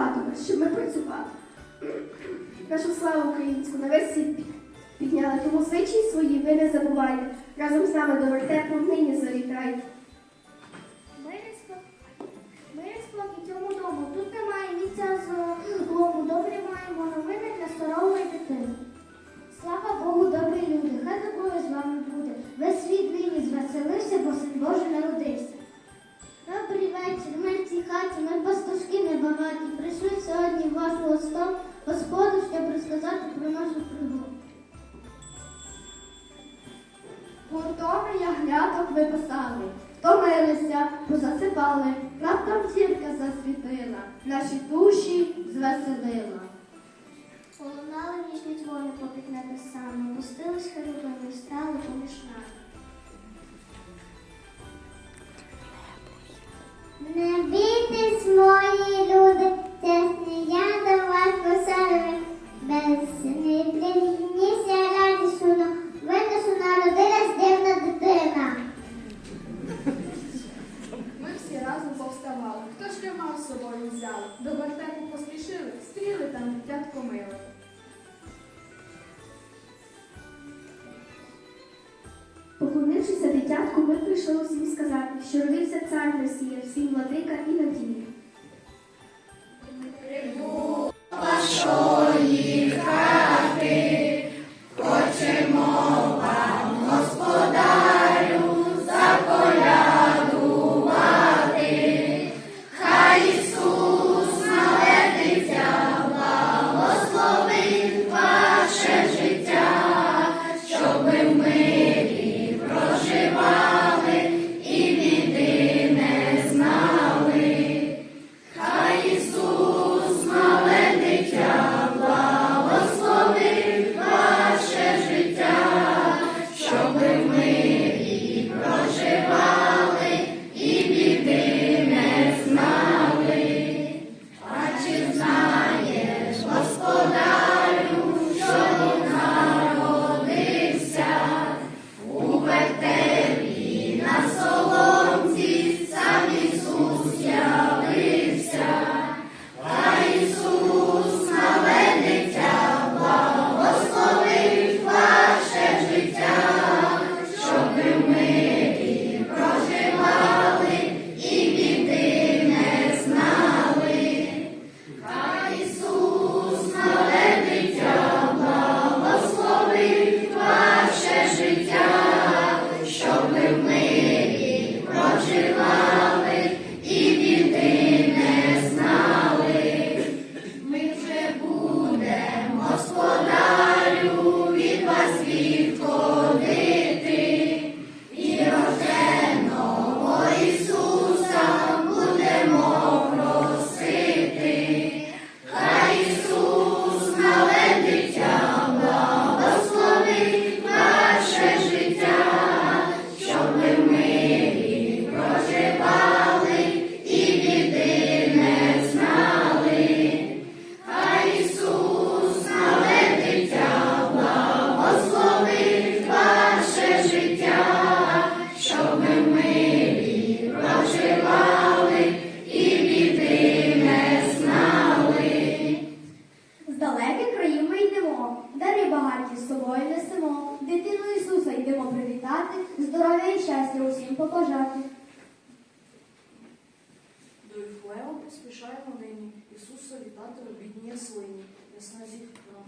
багато, щоб ми працювали. Нашу славу українську на весь світ підняли, тому звичаї свої ви не забувайте. Разом з нами до вертепу нині завітайте. Мирний спокій, цьому дому. Тут немає місця злому. Добрі маємо новини для старої дитини. Слава Богу, добрі люди, хай такою з вами буде. Весь світ нині звеселився, бо син Божий народився. Добрий вечір, ми в цій хаті, ми пастушки небагаті. Прийшли сьогодні в Господу, щоб розказати про нашу пригоду. Гуртовий ягняток виписали, втомилися, позасипали, раптом зірка засвітила, наші душі звеселила. Полунали ніжні дзвони попід небесами, пустились херувими, стали поміж нами. Поклонившися дитятку, ми прийшли усім сказати, що родився цар Росія, всім владика і надія.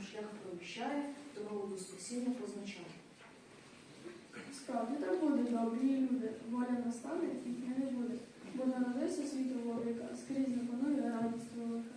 Шлях прообіщає, то до спасіння позначає. Справді так буде, добрі люди. Воля настане, і не буде. Бо народився світ велика, скрізь не панує радість велика.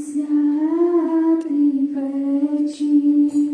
Святий вечір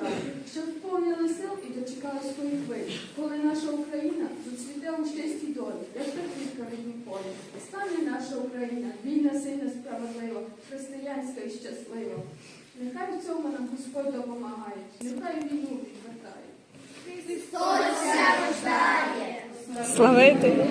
бажаю, щоб вповнили сил і дочекали своїх хвилі, коли наша Україна зацвіте у честі долі, як терпітка від полі. Стане наша Україна, вільна, сильна, справедлива, християнська і щаслива. Нехай в цьому нам Господь допомагає, нехай війну відвертає. Христос рождає! Славити!